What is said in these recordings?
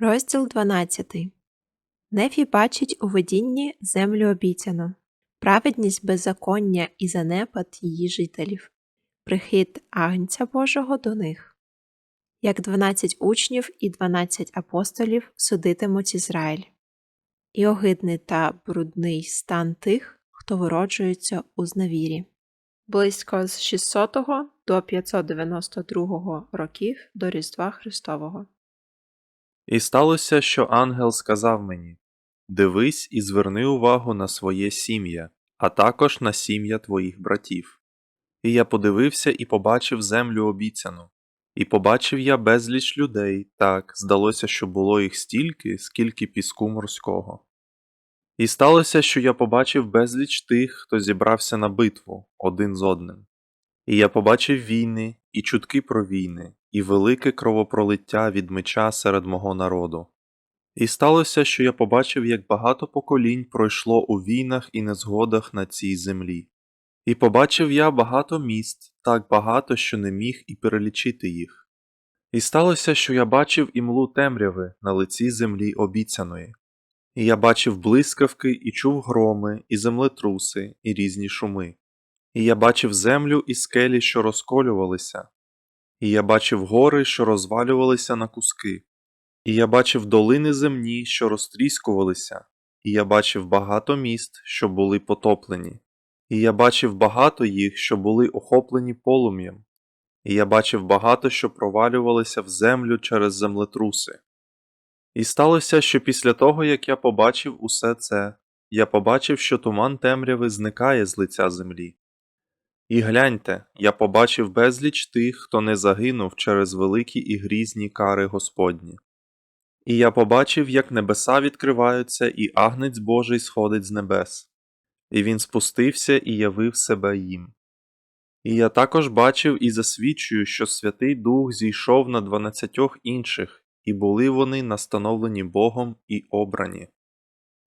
Розділ 12. Нефі бачить у видінні землю обіцяну, праведність беззаконня і занепад її жителів, прихід Агнця Божого до них. Як дванадцять учнів і дванадцять апостолів судитимуть Ізраїль. І огидний та брудний стан тих, хто вироджується у зневірі. Близько з 600 до 592 років до Різдва Христового. І сталося, що ангел сказав мені Дивись і зверни увагу на своє сім'я, а також на сім'я твоїх братів. І я подивився і побачив землю обіцяну, і побачив я безліч людей, так здалося, що було їх стільки, скільки піску морського. І сталося, що я побачив безліч тих, хто зібрався на битву один з одним. І я побачив війни, і чутки про війни, і велике кровопролиття від меча серед мого народу. І сталося, що я побачив, як багато поколінь пройшло у війнах і незгодах на цій землі. І побачив я багато міст, так багато, що не міг і перелічити їх. І сталося, що я бачив імлу темряви на лиці землі обіцяної. І я бачив блискавки, і чув громи, і землетруси, і різні шуми. І я бачив землю і скелі, що розколювалися, і я бачив гори, що розвалювалися на куски, і я бачив долини земні, що розтріскувалися, і я бачив багато міст, що були потоплені, і я бачив багато їх, що були охоплені полум'ям, і я бачив багато, що провалювалися в землю через землетруси. І сталося, що після того, як я побачив усе це, я побачив, що туман темряви зникає з лиця землі. І гляньте, я побачив безліч тих, хто не загинув через великі і грізні кари Господні. І я побачив, як небеса відкриваються, і агнець Божий сходить з небес. І він спустився і явив себе їм. І я також бачив і засвідчую, що Святий Дух зійшов на дванадцятьох інших, і були вони настановлені Богом і обрані.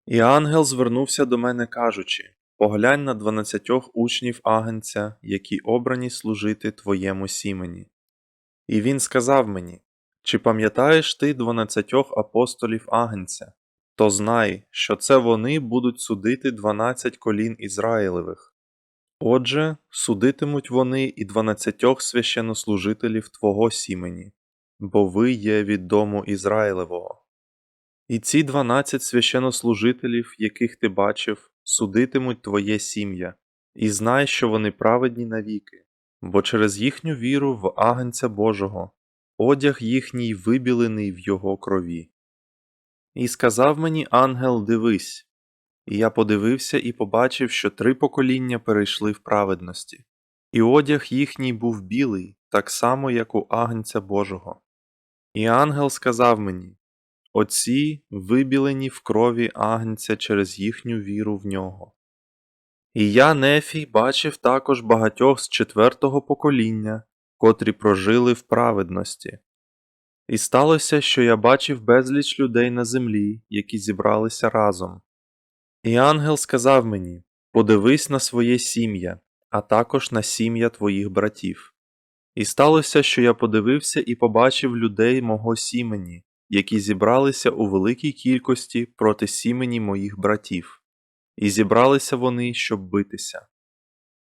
І ангел звернувся до мене, кажучи Поглянь на дванадцятьох учнів агенця, які обрані служити твоєму сімені. І він сказав мені Чи пам'ятаєш ти дванадцятьох апостолів агенця? То знай, що це вони будуть судити дванадцять колін Ізраїлевих. Отже, судитимуть вони і дванадцятьох священнослужителів твого сімені, бо ви є від дому Ізраїлевого. І ці дванадцять священнослужителів, яких ти бачив, судитимуть твоє сім'я, і знай, що вони праведні навіки, бо через їхню віру в агнця Божого, одяг їхній вибілений в його крові. І сказав мені ангел Дивись, і я подивився і побачив, що три покоління перейшли в праведності, і одяг їхній був білий, так само, як у агнця Божого. І ангел сказав мені Оці вибілені в крові агнця через їхню віру в нього. І я, Нефій, бачив також багатьох з четвертого покоління, котрі прожили в праведності. І сталося, що я бачив безліч людей на землі, які зібралися разом. І ангел сказав мені Подивись на своє сім'я, а також на сім'я твоїх братів. І сталося, що я подивився і побачив людей мого сімені, які зібралися у великій кількості проти сімені моїх братів, і зібралися вони, щоб битися.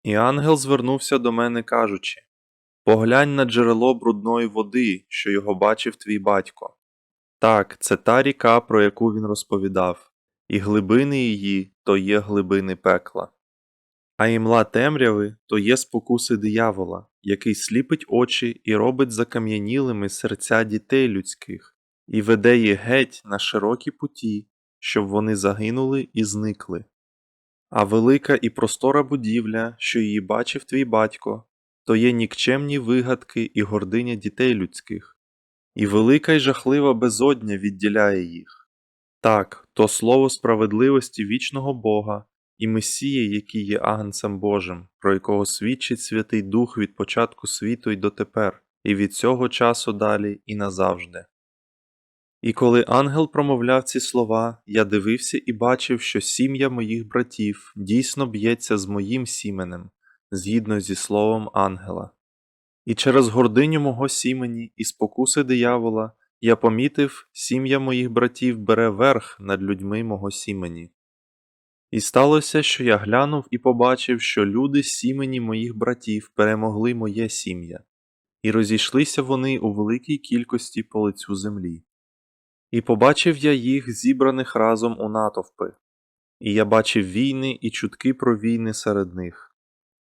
І ангел звернувся до мене, кажучи Поглянь на джерело брудної води, що його бачив твій батько. Так, це та ріка, про яку він розповідав, і глибини її то є глибини пекла. А імла темряви то є спокуси диявола, який сліпить очі і робить закам'янілими серця дітей людських і веде їх геть на широкі путі, щоб вони загинули і зникли. А велика і простора будівля, що її бачив твій батько, то є нікчемні вигадки і гординя дітей людських, і велика й жахлива безодня відділяє їх. Так, то слово справедливості вічного Бога і Месії, який є агнцем Божим, про якого свідчить Святий Дух від початку світу й дотепер, і від цього часу далі і назавжди. І коли ангел промовляв ці слова, я дивився і бачив, що сім'я моїх братів дійсно б'ється з моїм сіменем, згідно зі словом ангела. І через гординю мого сімені і спокуси диявола я помітив, сім'я моїх братів бере верх над людьми мого сімені. І сталося, що я глянув і побачив, що люди сімені моїх братів перемогли моє сім'я, і розійшлися вони у великій кількості по лицю землі. І побачив я їх зібраних разом у натовпи, і я бачив війни і чутки про війни серед них.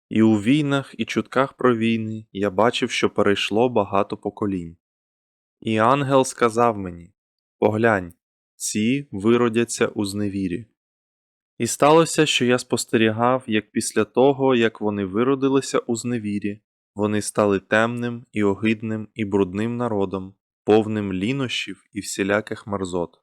І у війнах і чутках про війни я бачив, що перейшло багато поколінь. І ангел сказав мені: Поглянь, ці виродяться у зневірі. І сталося, що я спостерігав, як після того, як вони виродилися у зневірі, вони стали темним і огидним і брудним народом, повним лінощів і всіляких марзот.